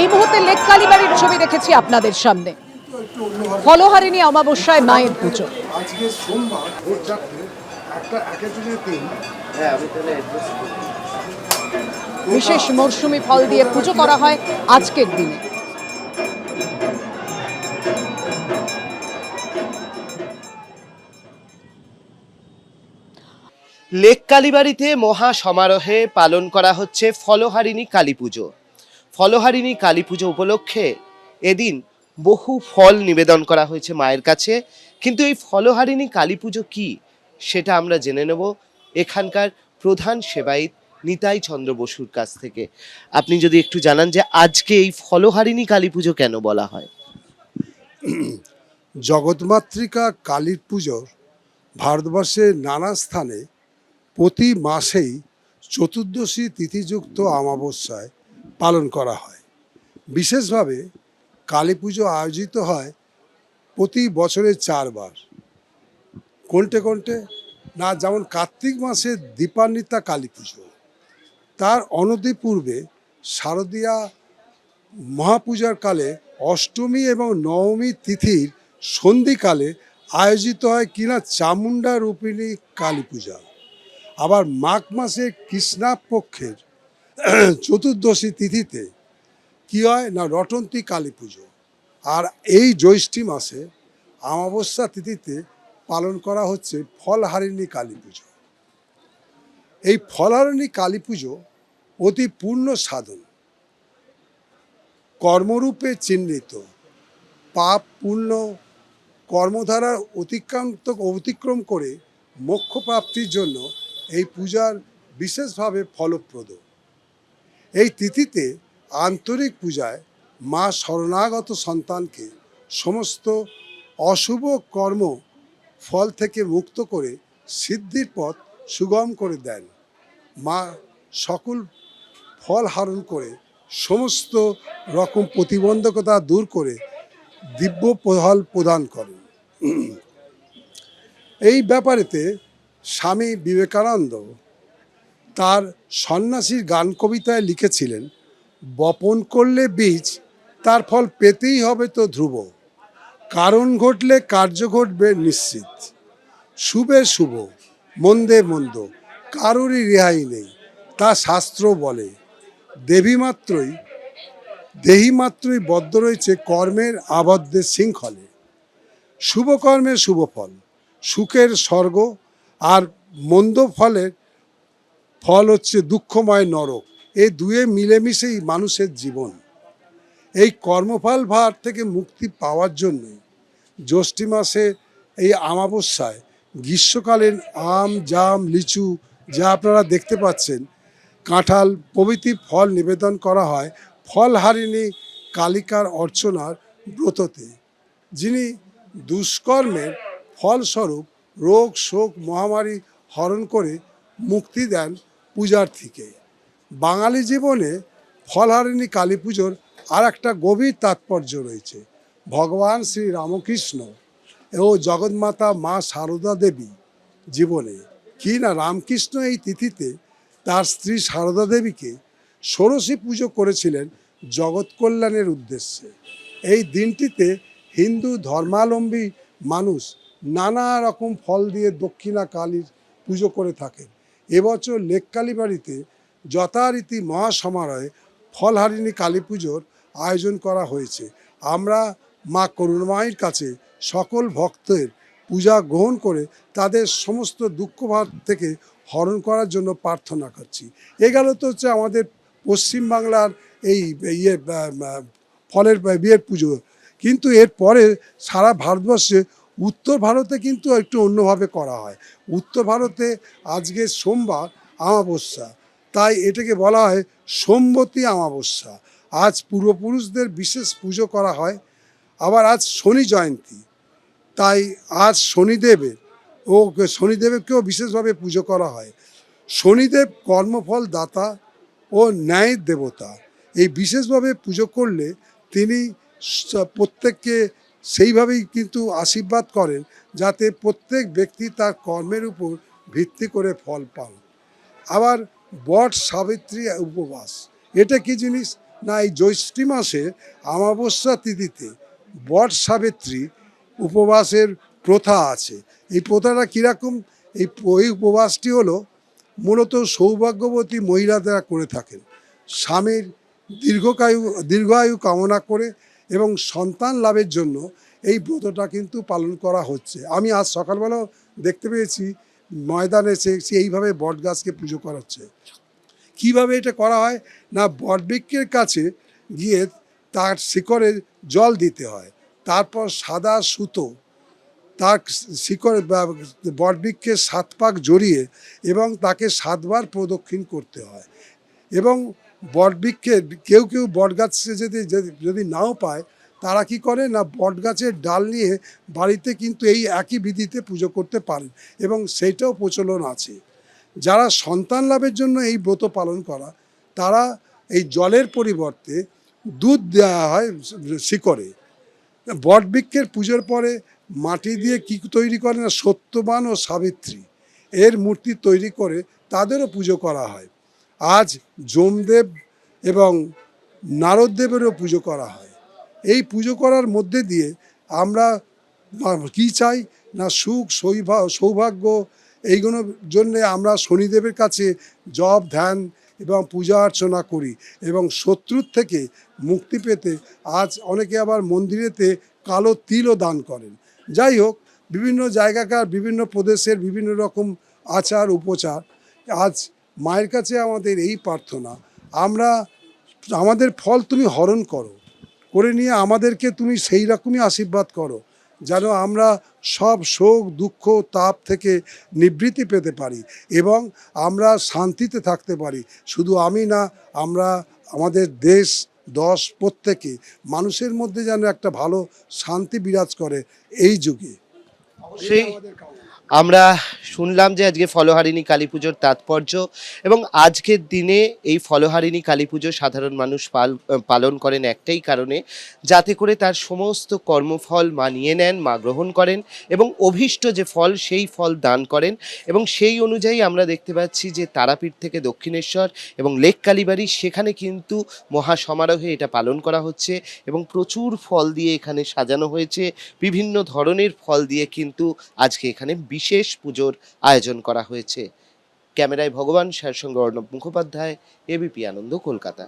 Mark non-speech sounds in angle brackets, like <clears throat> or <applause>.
এই মুহূর্তে লেক কালীবাড়ির ছবি দেখেছি আপনাদের সামনে। ফলহারিণী অমাবস্যায় মায়ের পুজো। আজকে সোমবার ভোর চারটে একটা একের তিন বিশেষ মরশুমি ফল দিয়ে পুজো করা হয় আজকের দিনে। লেক কালীবাড়িতে মহা সমারোহে পালন করা হচ্ছে ফলহারিণী কালী পুজো। ফলহারিণী কালী পুজো উপলক্ষে এদিন বহু ফল নিবেদন করা হয়েছে মায়ের কাছে। কিন্তু এই ফলহারিণী কালী পুজো কি, সেটা আমরা জেনে নেব এখানকার প্রধান সেবায়িত নিতাই চন্দ্র বসুর কাছ থেকে। আপনি যদি একটু জানান যে আজকে এই ফলহারিণী কালী পুজো কেন বলা হয়? জগৎমাতৃকা কালীর পুজোর ভারতবর্ষের নানা স্থানে প্রতি মাসেই চতুর্দশী তিথিযুক্ত অমাবস্যায় পালন করা হয়। বিশেষভাবে কালী পুজো আয়োজিত হয় প্রতি বছরে চারবার। কোনটে কোনটে? না, যেমন কার্তিক মাসে দীপান্বিতা কালী পুজো। তার অনতি পূর্বে শারদীয়া মহাপূজার কালে অষ্টমী এবং নবমী তিথির সন্ধিকালে আয়োজিত হয় কিনা চামুণ্ডা রূপিণী কালী পূজা। আবার মাঘ মাসে কৃষ্ণা পক্ষের <clears throat> চতুর্দশী তিথিতে কি হয় না রটন্তী কালী পুজো। আর এই জ্যৈষ্ঠী মাসে অমাবস্যা তিথিতে পালন করা হচ্ছে ফলহারিণী কালী পুজো। এই ফলহারিণী কালী পুজো অতি পূর্ণ সাধন। কর্মরূপে চিহ্নিত। পাপ পূর্ণ কর্মধারার অতিক্রান্ত, অতিক্রম করে মোক্ষ প্রাপ্তির জন্য এই পূজার বিশেষভাবে ফলপ্রদ। এই তিথিতে আন্তরিক পূজায় মা শরণাগত সন্তানকে সমস্ত অশুভ কর্ম ফল থেকে মুক্ত করে সিদ্ধির পথ সুগম করে দেন। মা সকল ফল হারণ করে সমস্ত রকম প্রতিবন্ধকতা দূর করে দিব্য ফল প্রদান করেন। এই ব্যাপারেতে স্বামী বিবেকানন্দ তার সন্ন্যাসীর গান কবিতায় লিখেছিলেন, বপন করলে বীজ, তার ফল পেতেই হবে তো ধ্রুব। কারণ ঘটলে কার্য ঘটবে নিশ্চিত। শুভে শুভ মন্দে মন্দ, কারোরই রেহাই নেই, তা শাস্ত্র বলে। দেবী মাত্রই, দেহি মাত্রই বদ্ধ রয়েছে কর্মের আবদ্ধের শৃঙ্খলে। শুভ কর্মের শুভ ফল, সুখের স্বর্গ আর মন্দ ফলের ফল হচ্ছে দুঃখময় নরক। এই দুয়ে মিলেমিশেই মানুষের জীবন। এই কর্মফল ভার থেকে মুক্তি পাওয়ার জন্য জ্যৈষ্ঠী মাসে এই আমাবস্যায় গ্রীষ্মকালীন আম, জাম, লিচু যা আপনারা দেখতে পাচ্ছেন, কাঁঠাল প্রভৃতি ফল নিবেদন করা হয় ফল ফলহারিণী কালিকার অর্চনার ব্রততে, যিনি দুষ্কর্মের ফলস্বরূপ রোগ, শোক, মহামারী হরণ করে মুক্তি দেন পূজার্থীকে বাঙালি জীবনে ফলহারিণী কালী পুজোর আর একটা গভীর তাৎপর্য রয়েছে। ভগবান শ্রী রামকৃষ্ণ ও জগন্মাতা মা সারদা দেবী জীবনে কি না রামকৃষ্ণ এই তিথিতে তার স্ত্রী সারদা দেবীকে ষোড়শী পুজো করেছিলেন জগৎ কল্যাণের উদ্দেশ্যে। এই দিনটিতে হিন্দু ধর্মালম্বী মানুষ নানা রকম ফল দিয়ে দক্ষিণা কালীর পুজো করে থাকেন। এবছর লেককালী বাড়িতে যথারীতি মহাসমারোহে ফলহারিণী কালী পুজোর আয়োজন করা হয়েছে। আমরা মা করুণামায়ের কাছে সকল ভক্তের পূজা গ্রহণ করে তাদের সমস্ত দুঃখ ভার থেকে হরণ করার জন্য প্রার্থনা করছি। এ গেল তো হচ্ছে আমাদের পশ্চিমবাংলার এই ইয়ে ফলের বিয়ের পুজো। কিন্তু এরপরে সারা ভারতবর্ষে উত্তর ভারতে কিন্তু একটু অন্যভাবে করা হয়। উত্তর ভারতে আজকে সোমবার আমাবস্যা তাই এটাকে বলা হয় সোমবতী আমাবস্যা আজ পূর্বপুরুষদের বিশেষ পুজো করা হয়, আবার আজ শনি জয়ন্তী, তাই আজ শনিদেবের ও শনিদেবকেও বিশেষভাবে পুজো করা হয়। শনিদেব কর্মফল দাতা ও ন্যায়ের দেবতা, এই বিশেষভাবে পুজো করলে তিনি প্রত্যেককে সেইভাবেই কিন্তু আশীর্বাদ করেন যাতে প্রত্যেক ব্যক্তি তার কর্মের উপর ভিত্তি করে ফল পান। আবার বট সাবিত্রী উপবাস, এটা কি জিনিস? না, এই জ্যৈষ্ঠী মাসে অমাবস্যা তিথিতে বট সাবিত্রী উপবাসের প্রথা আছে। এই প্রথাটা কীরকম? এই উপবাসটি হলো মূলত সৌভাগ্যবতী মহিলারা করে থাকেন। স্বামীর দীর্ঘকায়ু, দীর্ঘায়ু কামনা করে এবং সন্তান লাভের জন্য এই ব্রতটা কিন্তু পালন করা হচ্ছে। আমি আজ সকালবেলাও দেখতে পেয়েছি, ময়দানে সে এইভাবে বট গাছকে পুজো করা হচ্ছে কীভাবে এটা করা হয়? না, বটবৃক্ষের কাছে গিয়ে তার শিকড়ে জল দিতে হয়, তারপর সাদা সুতো, তার শিকড় বটবৃক্ষের সাত পাক জড়িয়ে এবং তাকে সাতবার প্রদক্ষিণ করতে হয়। এবং বটবৃক্ষের কেউ কেউ বটগাছে যদি- যদি নাও পায়, তারা কি করে না বটগাছের ডাল নিয়ে বাড়িতে কিন্তু এই একই বিধিতে পুজো করতে পারেন এবং সেইটাও প্রচলন আছে। যারা সন্তান লাভের জন্য এই ব্রত পালন করা, তারা এই জলের পরিবর্তে দুধ দেওয়া হয় শিকড়ে। বটবৃক্ষের পুজোর পরে মাটি দিয়ে কি তৈরি করে না সত্যবান ও সাবিত্রী, এর মূর্তি তৈরি করে তাদেরও পুজো করা হয়। আজ যমদেব এবং নারদদেবেরও পুজো করা হয়। এই পুজো করার মধ্যে দিয়ে আমরা কি চাই? না সুখ, সৌভা, সৌভাগ্য? এইগুলোর জন্যে আমরা শনিদেবের কাছে জপ, ধ্যান এবং পূজা অর্চনা করি এবং শত্রুর থেকে মুক্তি পেতে আজ অনেকে আবার মন্দিরেতে কালো তিলও দান করেন। যাই হোক, বিভিন্ন জায়গাকার, বিভিন্ন প্রদেশের বিভিন্ন রকম আচার, উপচার আজ মায়ের কাছে আমাদের এই প্রার্থনা, আমরা আমাদের ফল তুমি হরণ করো, করে নিয়ে আমাদেরকে তুমি সেই রকমই আশীর্বাদ করো, যেন আমরা সব শোক, দুঃখ, তাপ থেকে নিবৃত্তি পেতে পারি এবং আমরা শান্তিতে থাকতে পারি। শুধু আমি না, আমরা, আমাদের দেশ, দশ প্রত্যেকে মানুষের মধ্যে যেন একটা ভালো শান্তি বিরাজ করে এই যুগে। সেই আমরা শুনলাম যে আজকে ফলহারিণী কালী পুজোর তাৎপর্য এবং আজকের দিনে এই ফলহারিণী কালী পুজো সাধারণ মানুষ পাল, পালন করেন একটাই কারণে, যাতে করে তার সমস্ত কর্মফল মানিয়ে নেন, মা গ্রহণ করেন এবং অভীষ্ট যে ফল সেই ফল দান করেন এবং সেই অনুযায়ী আমরা দেখতে পাচ্ছি যে তারাপীঠ থেকে দক্ষিণেশ্বর এবং লেক কালীবাড়ি সেখানে কিন্তু মহা সমারোহে এটা পালন করা হচ্ছে এবং প্রচুর ফল দিয়ে এখানে সাজানো হয়েছে। বিভিন্ন ধরনের ফল দিয়ে কিন্তু আজকে এখানে বিশেষ পুজোর আয়োজন করা হয়েছে। ক্যামেরায় ভগবান স্যার সঙ্গে অর্ণব মুখোপাধ্যায় এবিপি আনন্দ কলকাতা।